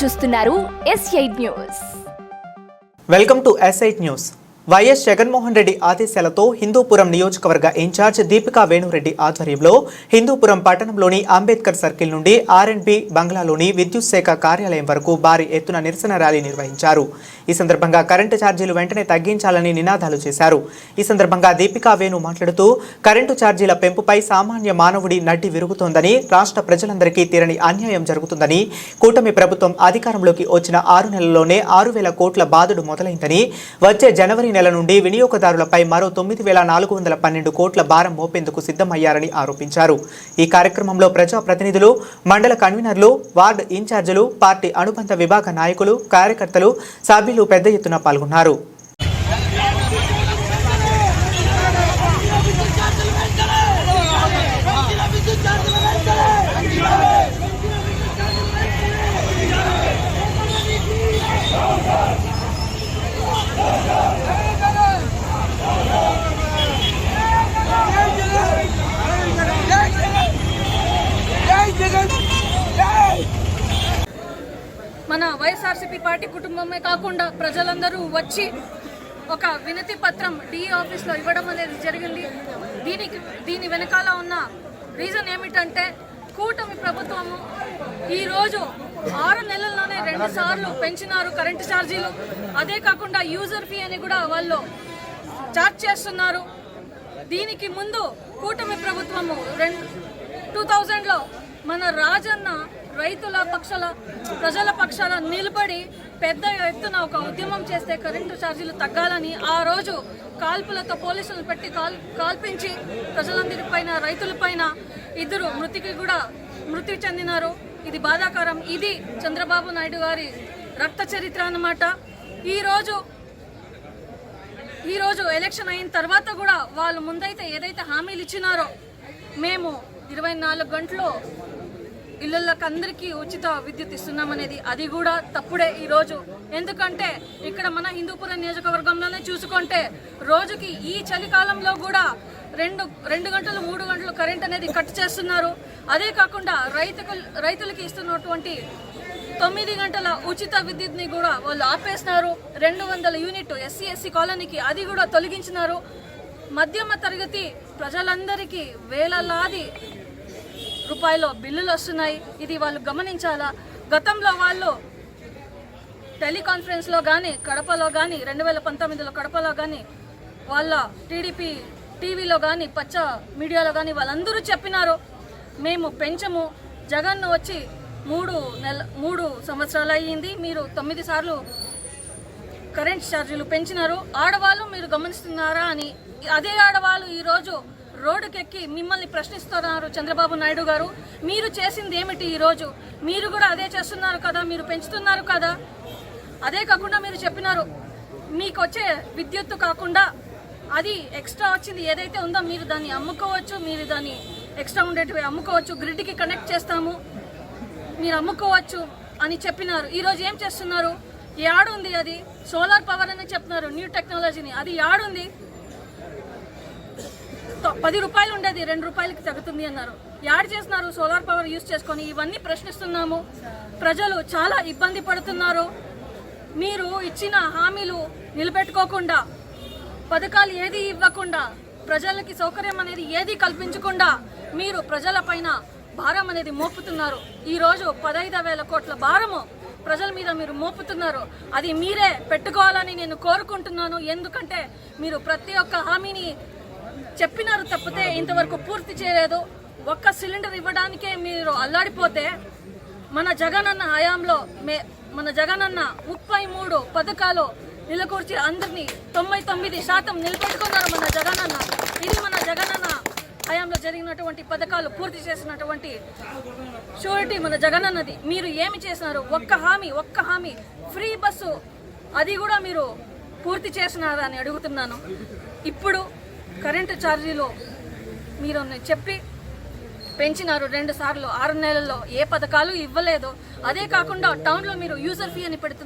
చూస్తున్నారు S eight news welcome to S eight news YS Jaganmohan Reddy ఆదేశాలతో హిందూపురం నియోజకవర్గ incharge Deepika Venu Reddy ఆధ్వర్యంలో హిందూపురం పట్టణంలోని అంబేద్కర్ సర్కిల్ నుండి ఆర్ఎండ్బి బంగ్లాలోని విద్యుత్ శాఖ కార్యాలయం వరకు భారీ ఎత్తున నిరసన ర్యాలీ నిర్వహించారు. ఈ సందర్భంగా కరెంటు ఛార్జీలు వెంటనే తగ్గించాలని నినాదాలు చేశారు. ఈ సందర్భంగా దీపికా వేణు మాట్లాడుతూ కరెంటు ఛార్జీల పెంపుపై సామాన్య మానవుడి నడ్డి విరుగుతోందని రాష్ట్ర ప్రజలందరికీ తీరని అన్యాయం జరుగుతుందని కూటమి ప్రభుత్వం అధికారంలోకి వచ్చిన ఆరు నెలల్లోనే ఆరు వేల కోట్ల బాధుడు మొదలైందని వచ్చే జనవరి నెల నుండి వినియోగదారులపై మరో తొమ్మిది వేల నాలుగు వందల పన్నెండు కోట్ల భారం మోపేందుకు సిద్ధమయ్యారని ఆరోపించారు. ఈ కార్యక్రమంలో ప్రజాప్రతినిధులు మండల కన్వీనర్లు వార్డు ఇన్ఛార్జీలు పార్టీ అనుబంధ విభాగ నాయకులు కార్యకర్తలు సభ్యులు పెద్ద ఎత్తున పాల్గొన్నారు. మన వైఎస్ఆర్సీపీ పార్టీ కుటుంబమే కాకుండా ప్రజలందరూ వచ్చి ఒక వినతి పత్రం డిఈ ఆఫీస్లో ఇవ్వడం అనేది జరిగింది. దీనికి దీని వెనకాల ఉన్న రీజన్ ఏమిటంటే కూటమి ప్రభుత్వము ఈరోజు ఆరు నెలల్లోనే రెండు సార్లు పెంచినారు కరెంటు ఛార్జీలు. అదే కాకుండా యూజర్ ఫీ అని కూడా వాళ్ళు చార్జ్ చేస్తున్నారు. దీనికి ముందు కూటమి ప్రభుత్వము రెండు టూ థౌజండ్లో మన రాజన్న రైతుల పక్షాల ప్రజల పక్షాల నిలబడి పెద్ద ఎత్తున ఒక ఉద్యమం చేస్తే కరెంటు ఛార్జీలు తగ్గాలని ఆ రోజు కాల్పులతో పోలీసులు పెట్టి కాల్ కాల్పించి ప్రజలందరిపైన రైతులపైన ఇద్దరు మృతికి కూడా మృతి చెందినారు. ఇది బాధాకరం. ఇది చంద్రబాబు నాయుడు గారి రక్త చరిత్ర అన్నమాట. ఈరోజు ఈరోజు ఎలక్షన్ అయిన తర్వాత కూడా వాళ్ళు ముందైతే ఏదైతే హామీలు ఇచ్చినారో మేము ఇరవై నాలుగు గంటలు ఇళ్ళకి అందరికీ ఉచిత విద్యుత్ ఇస్తున్నామనేది అది కూడా తప్పుడే ఈ రోజు ఎందుకంటే ఇక్కడ మన హిందూపురం నియోజకవర్గంలోనే చూసుకుంటే రోజుకి ఈ చలికాలంలో కూడా రెండు రెండు గంటలు మూడు గంటలు కరెంట్ అనేది కట్ చేస్తున్నారు. అదే కాకుండా రైతుకు రైతులకి ఇస్తున్నటువంటి తొమ్మిది గంటల ఉచిత విద్యుత్ని కూడా వాళ్ళు ఆపేసినారు. రెండు వందల యూనిట్ ఎస్సీ ఎస్సీ కాలనీకి అది కూడా తొలగించినారు. మధ్యమ తరగతి ప్రజలందరికీ వేలలాది రూపాయలు బిల్లులు వస్తున్నాయి. ఇది వాళ్ళు గమనించాలా? గతంలో వాళ్ళు టెలికాన్ఫరెన్స్లో కానీ కడపలో కానీ రెండు వేల పంతొమ్మిదిలో కడపలో కానీ వాళ్ళ టీడీపీ టీవీలో కానీ పచ్చ మీడియాలో కానీ వాళ్ళందరూ చెప్పినారు. మేము పెంచము. జగన్ వచ్చి మూడు నెల మూడు సంవత్సరాలు అయ్యింది. మీరు తొమ్మిది సార్లు కరెంట్ ఛార్జీలు పెంచినారు. ఆడవాళ్ళు మీరు గమనిస్తున్నారా అని అదే ఆడవాళ్ళు ఈరోజు రోడ్డుకెక్కి మిమ్మల్ని ప్రశ్నిస్తున్నారు చంద్రబాబు నాయుడు గారు. మీరు చేసింది ఏమిటి ఈరోజు మీరు కూడా అదే చేస్తున్నారు కదా మీరు పెంచుతున్నారు కదా? అదే కాకుండా మీరు చెప్పినారు మీకు వచ్చే విద్యుత్తు కాకుండా అది ఎక్స్ట్రా వచ్చింది ఏదైతే ఉందో మీరు దాన్ని అమ్ముకోవచ్చు మీరు దాన్ని ఎక్స్ట్రా ఉండేటివి అమ్ముకోవచ్చు గ్రిడ్కి కనెక్ట్ చేస్తాము మీరు అమ్ముకోవచ్చు అని చెప్పినారు. ఈరోజు ఏం చేస్తున్నారు? యాడుంది అది. సోలార్ పవర్ అని చెప్తున్నారు న్యూ టెక్నాలజీని. అది యాడుంది. పది రూపాయలు ఉండేది రెండు రూపాయలకి తగ్గుతుంది అన్నారు. యాడ్ చేస్తున్నారు సోలార్ పవర్ యూజ్ చేసుకొని ఇవన్నీ ప్రశ్నిస్తున్నాము. ప్రజలు చాలా ఇబ్బంది పడుతున్నారు. మీరు ఇచ్చిన హామీలు నిలబెట్టుకోకుండా పథకాలు ఏది ఇవ్వకుండా ప్రజలకి సౌకర్యం అనేది ఏది కల్పించకుండా మీరు ప్రజల పైన భారం అనేది మోపుతున్నారు. ఈరోజు పదహైదు వేల కోట్ల భారము ప్రజల మీద మీరు మోపుతున్నారు. అది మీరే పెట్టుకోవాలని నేను కోరుకుంటున్నాను. ఎందుకంటే మీరు ప్రతి ఒక్క హామీని చెప్పినారు తప్పితే ఇంతవరకు పూర్తి చేయలేదు. ఒక్క సిలిండర్ ఇవ్వడానికే మీరు అల్లాడిపోతే మన జగనన్న హయాంలో మే మన జగనన్న ముప్పై మూడు పథకాలు నిలకూర్చి అందరినీ తొంభై తొమ్మిది శాతం నిలబెట్టుకున్నారు మన జగనన్న. ఇది మన జగనన్న హయాంలో జరిగినటువంటి పథకాలు పూర్తి చేసినటువంటి షూరిటీ మన జగనన్నది. మీరు ఏమి చేసినారు? ఒక్క హామీ ఒక్క హామీ. ఫ్రీ బస్సు అది కూడా మీరు పూర్తి చేసినారా అని అడుగుతున్నాను. ఇప్పుడు కరెంటు ఛార్జీలు మీరు చెప్పి పెంచినారు రెండు సార్లు ఆరు నెలల్లో ఏ పథకాలు ఇవ్వలేదు. అదే కాకుండా టౌన్లో మీరు యూజర్ ఫీ అని పెడుతున్నారు.